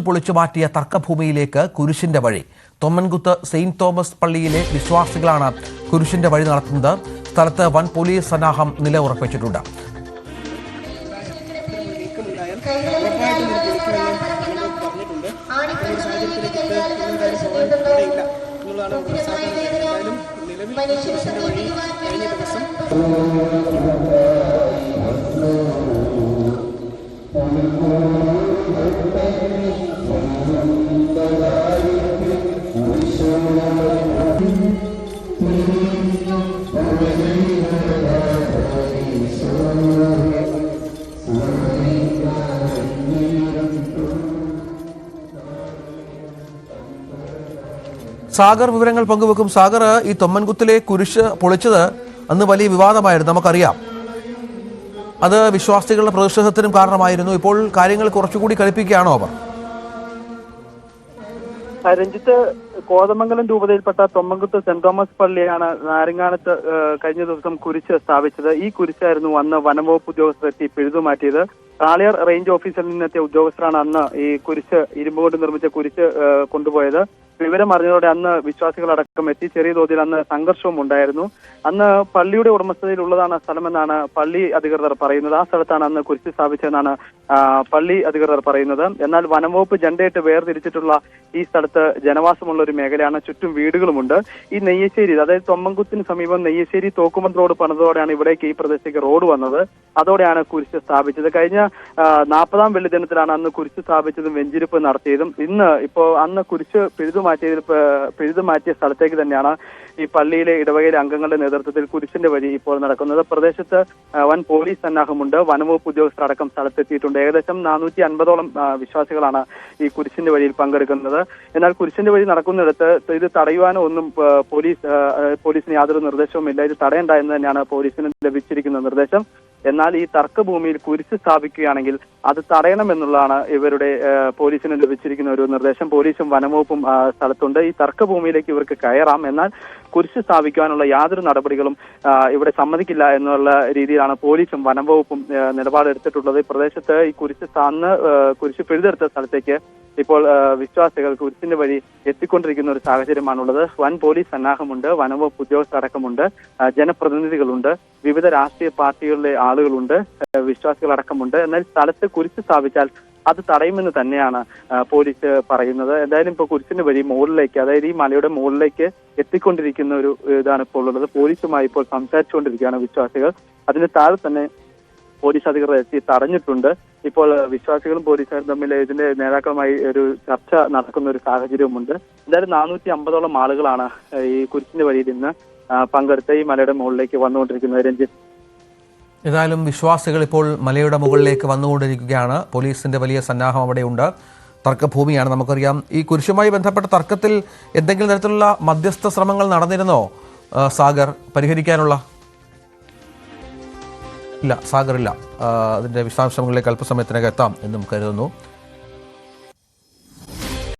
പൊളിച്ചു മാറ്റിയ തർക്കഭൂമിയിലേക്ക് കുരിശിന്റെ വഴി. തൊമ്മൻകുത്ത് സെയിന്റ് തോമസ് പള്ളിയിലെ വിശ്വാസികളാണ് കുരിശിന്റെ വഴി നടത്തുന്നത്. സ്ഥലത്ത് വൻ പോലീസ് സന്നാഹം നിലയുറപ്പിച്ചിട്ടുണ്ട്. വിളിക്കുമെന്നും സാഗർ വിവരങ്ങൾ പങ്കുവെക്കും. സാഗർ ഈ തൊമ്മൻകുത്തിലെ കുരിശ് പൊളിച്ചത് അന്ന് വലിയ വിവാദമായിരുന്നു നമുക്കറിയാം. അത് വിശ്വാസികളുടെ പ്രതിഷേധത്തിനും കാരണമായിരുന്നു. ഇപ്പോൾ കാര്യങ്ങൾ കുറച്ചുകൂടി കളിപ്പിക്കുകയാണോ അവർ? രഞ്ജിത്ത് കോതമംഗലം രൂപതയിൽപ്പെട്ട തൊമ്മങ്കുത്ത് സെന്റ് തോമസ് പള്ളിയാണ് നാരങ്ങാനത്ത് കഴിഞ്ഞ ദിവസം കുരിശ് സ്ഥാപിച്ചത്. ഈ കുരിശായിരുന്നു അന്ന് വനംവകുപ്പ് ഉദ്യോഗസ്ഥർ എത്തി പിഴുതുമാറ്റിയത്. കാളിയാർ റേഞ്ച് ഓഫീസിൽ നിന്നെത്തിയ ഉദ്യോഗസ്ഥരാണ് അന്ന് ഈ കുരിശ് ഇരുമ്പ് കൊണ്ട് നിർമ്മിച്ച കുരിശ് കൊണ്ടുപോയത്. വിവരം അറിഞ്ഞതോടെ അന്ന് വിശ്വാസികളടക്കം എത്തി. ചെറിയ തോതിൽ അന്ന് സംഘർഷവും ഉണ്ടായിരുന്നു. അന്ന് പള്ളിയുടെ ഉടമസ്ഥതയിലുള്ളതാണ് സ്ഥലമെന്നാണ് പള്ളി അധികൃതർ പറയുന്നത്. ആ സ്ഥലത്താണ് അന്ന് കുരിശ് സ്ഥാപിച്ചതെന്നാണ് പള്ളി അധികൃതർ പറയുന്നത്. എന്നാൽ വനംവകുപ്പ് ജണ്ടയിട്ട് വേർതിരിച്ചിട്ടുള്ള ഈ സ്ഥലത്ത് ജനവാസമുള്ള ഒരു മേഖലയാണ്. ചുറ്റും വീടുകളുമുണ്ട്. ഈ നെയ്യശ്ശേരി അതായത് തൊമ്മൻകുത്തിന് സമീപം നെയ്യശ്ശേരി തോക്കുമന്ത് റോഡ് പണിതോടെയാണ് ഇവിടേക്ക് ഈ പ്രദേശത്തേക്ക് റോഡ് വന്നത്. അതോടെയാണ് കുരിശ് സ്ഥാപിച്ചത്. കഴിഞ്ഞ നാൽപ്പതാം വെള്ളി ദിനത്തിലാണ് അന്ന് കുരിശ് സ്ഥാപിച്ചതും വെഞ്ചിരിപ്പ് നടത്തിയതും. ഇന്ന് ഇപ്പോ അന്ന് കുരിശ് പിഴുതു മാറ്റിയതിൽ പിഴുതു മാറ്റിയ സ്ഥലത്തേക്ക് തന്നെയാണ് ഈ പള്ളിയിലെ ഇടവകയിലെ അംഗങ്ങളുടെ നേതൃത്വത്തിൽ കുരിശിന്റെ വഴി ഇപ്പോൾ നടക്കുന്നത്. പ്രദേശത്ത് വൻ പോലീസ് സന്നാഹമുണ്ട്. വനംവകുപ്പ് ഉദ്യോഗസ്ഥർ അടക്കം സ്ഥലത്തെത്തിയിട്ടുണ്ട്. ഏകദേശം നാനൂറ്റി അൻപതോളം വിശ്വാസികളാണ് ഈ കുരിശിന്റെ വഴിയിൽ പങ്കെടുക്കുന്നത്. എന്നാൽ കുരിശിന്റെ വഴി നടക്കുന്നിടത്ത് ഇത് തടയുവാനോ ഒന്നും പോലീസ് പോലീസിന് യാതൊരു നിർദ്ദേശവുമില്ല. ഇത് തടയേണ്ട എന്ന് തന്നെയാണ് പോലീസിന് ലഭിച്ചിരിക്കുന്ന നിർദ്ദേശം. എന്നാൽ ഈ തർക്കഭൂമിയിൽ കുരിശ് സ്ഥാപിക്കുകയാണെങ്കിൽ അത് തടയണമെന്നുള്ളതാണ് ഇവരുടെ പോലീസിന് ലഭിച്ചിരിക്കുന്ന ഒരു നിർദ്ദേശം. പോലീസും വനംവകുപ്പും സ്ഥലത്തുണ്ട്. ഈ തർക്കഭൂമിയിലേക്ക് ഇവർക്ക് കയറാം. എന്നാൽ കുരിശ് സ്ഥാപിക്കാനുള്ള യാതൊരു നടപടികളും ഇവിടെ സമ്മതിക്കില്ല എന്നുള്ള രീതിയിലാണ് പോലീസും വനംവകുപ്പും നിലപാടെടുത്തിട്ടുള്ളത്. പ്രദേശത്ത് ഈ കുരിശ് അന്ന് കുരിശ് പിഴുതെടുത്ത സ്ഥലത്തേക്ക് ഇപ്പോൾ വിശ്വാസികൾ കുരിശിന്റെ വഴി എത്തിക്കൊണ്ടിരിക്കുന്ന ഒരു സാഹചര്യമാണുള്ളത്. വൻ പോലീസ് സന്നാഹമുണ്ട് വനംവകുപ്പ് ഉദ്യോഗസ്ഥർ അടക്കമുണ്ട് ജനപ്രതിനിധികളുണ്ട് വിവിധ രാഷ്ട്രീയ പാർട്ടികളിലെ ആളുകളുണ്ട് വിശ്വാസികൾ വിശ്വാസികളടക്കമുണ്ട് എന്നാൽ സ്ഥലത്ത് കുരിശ് സ്ഥാപിച്ചാൽ അത് തടയുമെന്ന് തന്നെയാണ് പോലീസ് പറയുന്നത്. എന്തായാലും ഇപ്പോൾ കുരിശിന്റെ വഴി മുകളിലേക്ക് അതായത് ഈ മലയുടെ മുകളിലേക്ക് എത്തിക്കൊണ്ടിരിക്കുന്ന ഒരു ഇതാണ് ഇപ്പോൾ ഉള്ളത്. പോലീസുമായി ഇപ്പോൾ സംസാരിച്ചുകൊണ്ടിരിക്കുകയാണ് വിശ്വാസികൾ. അതിന് താഴെ തന്നെ പോലീസ് അധികൃതർ എത്തി തടഞ്ഞിട്ടുണ്ട്. ഇപ്പോൾ വിശ്വാസികളും പോലീസുകാരും തമ്മിൽ ഇതിന്റെ നേതാക്കളുമായി ഒരു ചർച്ച നടക്കുന്ന ഒരു സാഹചര്യവുമുണ്ട്. എന്തായാലും നാനൂറ്റി അമ്പതോളം ആളുകളാണ് ഈ കുരിശിന്റെ വഴിയിൽ ഇന്ന് പങ്കെടുത്ത ഈ മലയുടെ മുകളിലേക്ക് വന്നുകൊണ്ടിരിക്കുന്നത്. രഞ്ജിത്ത്. ഏതായാലും വിശ്വാസികൾ ഇപ്പോൾ മലയുടെ മുകളിലേക്ക് വന്നുകൊണ്ടിരിക്കുകയാണ്. പോലീസിന്റെ വലിയ സന്നാഹം അവിടെയുണ്ട്. തർക്കഭൂമിയാണ് നമുക്കറിയാം. ഈ കുരിശുമായി ബന്ധപ്പെട്ട തർക്കത്തിൽ എന്തെങ്കിലും തരത്തിലുള്ള മധ്യസ്ഥ ശ്രമങ്ങൾ നടന്നിരുന്നോ? സാഗർ പരിഹരിക്കാനുള്ള ഇല്ല ആ, അതിന്റെ വിശദാംശങ്ങളിലേക്ക് അല്പസമയത്തിനകം എത്താം എന്നും കരുതുന്നു.